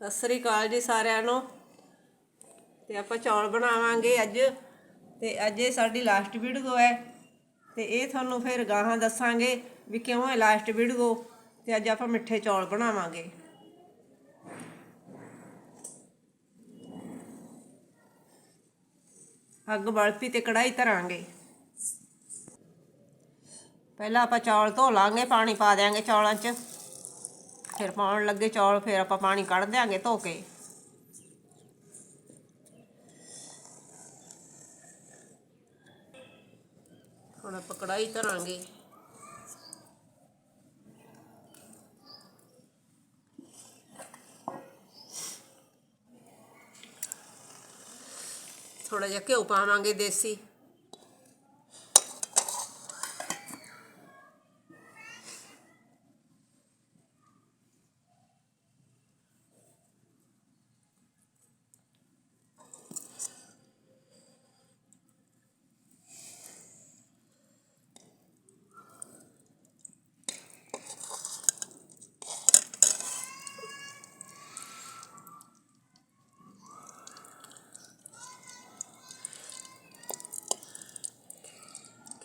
ਸਤਿ ਸ੍ਰੀ ਅਕਾਲ ਜੀ ਸਾਰਿਆਂ ਨੂੰ। ਤੇ ਆਪਾਂ ਚੌਲ ਬਣਾਵਾਂਗੇ ਅੱਜ। ਤੇ ਅੱਜ ਇਹ ਸਾਡੀ ਲਾਸਟ ਵੀਡੀਓ ਹੈ। ਤੇ ਇਹ ਤੁਹਾਨੂੰ ਫਿਰ ਗਾਹਾਂ ਦੱਸਾਂਗੇ ਵੀ ਕਿਉਂ ਹੈ ਲਾਸਟ ਵੀਡੀਓ ਤੇ ਅੱਜ ਆਪਾਂ ਮਿੱਠੇ ਚੌਲ ਬਣਾਵਾਂਗੇ। ਅੱਗ ਬਲਪੀ ਤੇ ਕੜਾਈ ਧਰਾਂਗੇ। ਪਹਿਲਾਂ ਆਪਾਂ ਚੌਲ ਧੋ ਲਾਂਗੇ, ਪਾਣੀ ਪਾ ਦਿਆਂਗੇ ਚੌਲਾਂ 'ਚ। ਫਿਰ ਪਾਉਣ ਲੱਗੇ ਚੌਲ, ਫਿਰ ਆਪਾਂ ਪਾਣੀ ਕੱਢ ਦਿਆਂਗੇ ਧੋ ਕੇ। ਹੁਣ ਆਪਾਂ ਕੜਾਈ ਧਰਾਂਗੇ। ਥੋੜਾ ਜਿਹਾ ਘਿਓ ਪਾਵਾਂਗੇ ਦੇਸੀ।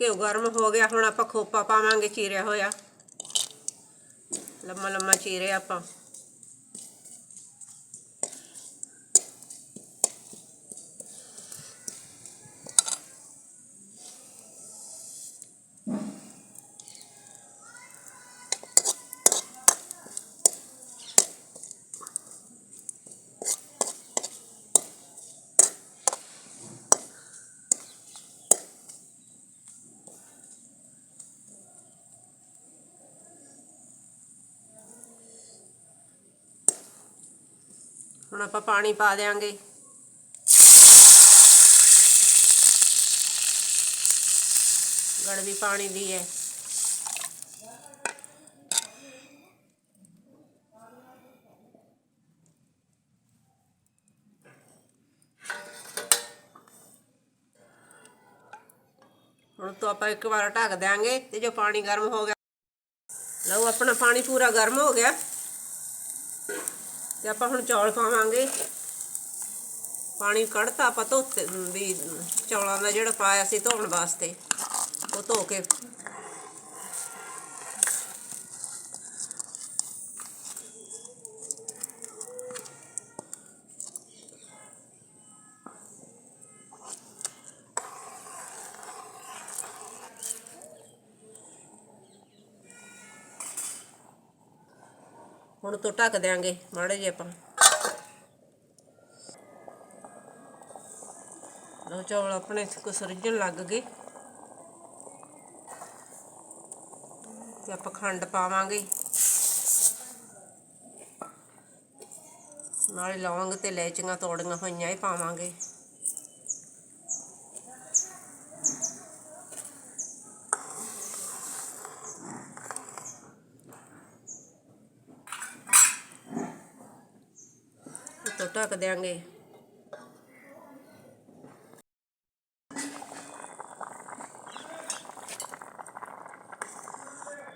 ਘਿਓ ਗਰਮ ਹੋ ਗਿਆ ਹੁਣ ਆਪਾਂ ਖੋਪਾ ਪਾਵਾਂਗੇ ਚੀਰਿਆ ਹੋਇਆ। ਲੰਮਾ ਲੰਮਾ ਚੀਰਿਆ ਆਪਾਂ। ਹੁਣ ਆਪਾਂ ਪਾਣੀ ਪਾ ਦੇਾਂਗੇ ਗੜਵੀ ਪਾਣੀ ਦੀ ਹੈ ਹੁਣ ਤੋਂ ਆਪਾਂ ਇੱਕ ਵਾਰ ਢੱਕ ਦਿਆਂਗੇ ਤੇ ਜੋ ਪਾਣੀ ਗਰਮ ਹੋ ਗਿਆ। ਲਓ ਆਪਣਾ ਪਾਣੀ ਪੂਰਾ ਗਰਮ ਹੋ ਗਿਆ। ਤੇ ਆਪਾਂ ਹੁਣ ਚੌਲ ਪਾਵਾਂਗੇ ਪਾਣੀ ਕੱਢਤਾ ਆਪਾਂ ਧੋਤੇ, ਵੀ ਚੌਲਾਂ ਦਾ ਜਿਹੜਾ ਪਾਇਆ ਸੀ ਧੋਣ ਵਾਸਤੇ, ਉਹ ਧੋ ਕੇ ਹੁਣ ਤੋਂ ਢੱਕ ਦਿਆਂਗੇ, ਮਾੜੇ ਜੇ ਆਪਾਂ। ਲੋ ਚੌਲ ਆਪਣੇ ਕੁਛ ਰਿੱਝਣ ਲੱਗ ਗਏ। ਤੇ ਆਪਾਂ ਖੰਡ ਪਾਵਾਂਗੇ। ਨਾਲੇ ਲੌਂਗ ਤੇ ਲੈਚੀਆਂ ਤੋੜੀਆਂ ਹੋਈਆਂ ਹੀ ਪਾਵਾਂਗੇ। ਉੱਤੋਂ ਢੱਕ ਦਿਆਂਗੇ।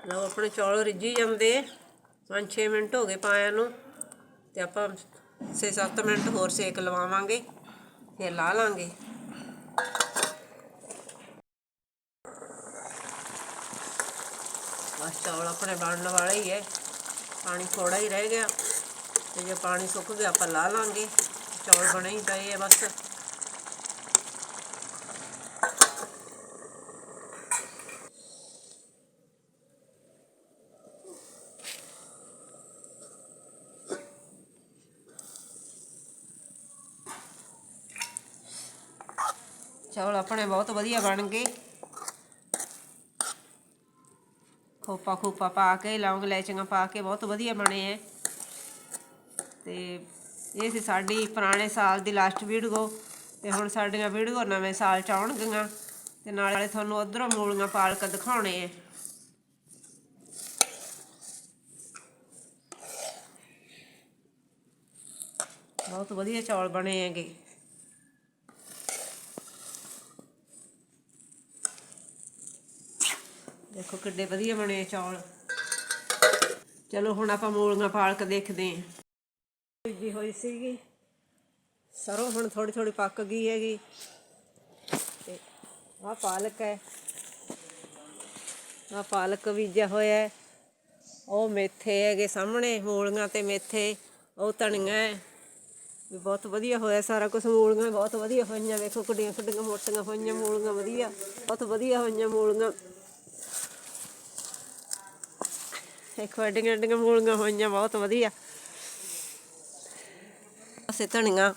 ਲਓ, ਆਪਣੇ ਚੌਲ ਰਿੱਝੀ ਜਾਂਦੇ। 5-6 ਮਿੰਟ ਹੋ ਗਏ ਪਾਇਆ ਨੂੰ ਤੇ ਆਪਾਂ 6-7 ਮਿੰਟ ਹੋਰ ਸੇਕ ਲਵਾਵਾਂਗੇ, ਫਿਰ ਲਾ ਲਾਂਗੇ। ਬਸ ਚੌਲ ਆਪਣੇ ਬਣਨ ਵਾਲੇ ਹੀ ਹੈ ਪਾਣੀ ਥੋੜਾ ਹੀ ਰਹਿ ਗਿਆ। ਤੇ ਜੇ ਪਾਣੀ ਸੁੱਕ ਗਿਆ ਆਪਾਂ ਲਾ ਲਾਂਗੇ। ਚੌਲ ਬਣੇ ਹੀ ਪਏ ਆ ਬਸ। ਚੌਲ ਆਪਣੇ ਬਹੁਤ ਵਧੀਆ ਬਣ ਗਏ। ਖੋਪਾ ਖੋਪਾ ਪਾ ਕੇ, ਲੌਂਗ ਲੈਚੀਆਂ ਪਾ ਕੇ ਬਹੁਤ ਵਧੀਆ ਬਣੇ ਐ। ਤੇ ਇਹ ਸੀ ਸਾਡੀ ਪੁਰਾਣੇ ਸਾਲ ਦੀ ਲਾਸਟ ਵੀਡੀਓ ਤੇ ਹੁਣ ਸਾਡੀਆਂ ਵੀਡੀਓ ਨਵੇਂ ਸਾਲ ਚ ਆਉਣਗੀਆਂ ਤੇ ਨਾਲੇ ਤੁਹਾਨੂੰ ਉਧਰੋਂ ਮੂਲੀਆਂ ਪਾਲਕ ਦਿਖਾਉਣੇ ਐ ਬਹੁਤ ਵਧੀਆ ਚੌਲ ਬਣੇ ਹੈਗੇ। ਦੇਖੋ ਕਿੱਡੇ ਵਧੀਆ ਬਣੇ ਚੌਲ। ਚਲੋ ਹੁਣ ਆਪਾਂ ਮੂਲੀਆਂ ਪਾਲਕ ਦੇਖਦੇ ਹਾਂ। ਬੀਜੀ ਹੋਈ ਸੀਗੀ। ਸਰੋਂ ਹੁਣ ਥੋੜੀ ਥੋੜੀ ਪੱਕ ਗਈ ਹੈਗੀ। ਤੇ ਆਹ ਪਾਲਕ ਹੈ। ਆਹ ਪਾਲਕ ਬੀਜਿਆ ਹੋਇਆ ਹੈ। ਉਹ ਮੇਥੇ ਹੈਗੇ ਸਾਹਮਣੇ, ਮੂਲੀਆਂ ਤੇ ਮੇਥੇ। ਉਹ ਧਨੀਆ ਹੈ। ਵੀ ਬਹੁਤ ਵਧੀਆ ਹੋਇਆ ਸਾਰਾ ਕੁਝ ਮੂਲੀਆਂ ਬਹੁਤ ਵਧੀਆ ਹੋਈਆਂ। ਵੇਖੋ ਕੁੜੀਆਂ ਕੁੜੀਆਂ ਮੋਟੀਆਂ ਹੋਈਆਂ ਮੂਲੀਆਂ, ਵਧੀਆ। ਬਹੁਤ ਵਧੀਆ ਹੋਈਆਂ ਮੂਲੀਆਂ। ਇੱਕ ਵੱਡੀਆਂ ਵੱਡੀਆਂ ਮੂਲੀਆਂ ਹੋਈਆਂ। ਬਹੁਤ ਵਧੀਆ। ਅਸੇ ਧਨੀਆ।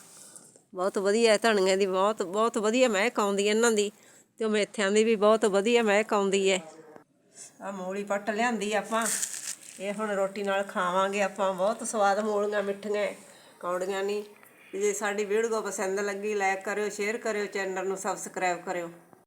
ਬਹੁਤ ਵਧੀਆ ਹੈ ਦੀ, ਬਹੁਤ ਬਹੁਤ ਵਧੀਆ ਮਹਿਕ ਆਉਂਦੀ ਹੈ ਇਹਨਾਂ ਦੀ ਤੇ ਉਹ ਮੇਥਿਆਂ ਦੀ ਵੀ ਬਹੁਤ ਵਧੀਆ ਮਹਿਕ ਆਉਂਦੀ ਹੈ। ਆ ਮੂਲੀ ਪੱਟ ਲਿਆਂਦੀ ਆਪਾਂ। ਇਹ ਹੁਣ ਰੋਟੀ ਨਾਲ ਖਾਵਾਂਗੇ ਆਪਾਂ। ਬਹੁਤ ਸਵਾਦ ਮੂਲੀਆਂ, ਮਿੱਠੀਆਂ, ਕੌੜੀਆਂ ਨਹੀਂ ਜੇ ਸਾਡੀ ਵੀਡੀਓ ਪਸੰਦ ਲੱਗੀ ਲਾਈਕ ਕਰਿਓ ਸ਼ੇਅਰ ਕਰਿਓ ਚੈਨਲ ਨੂੰ ਸਬਸਕ੍ਰਾਈਬ ਕਰਿਓ।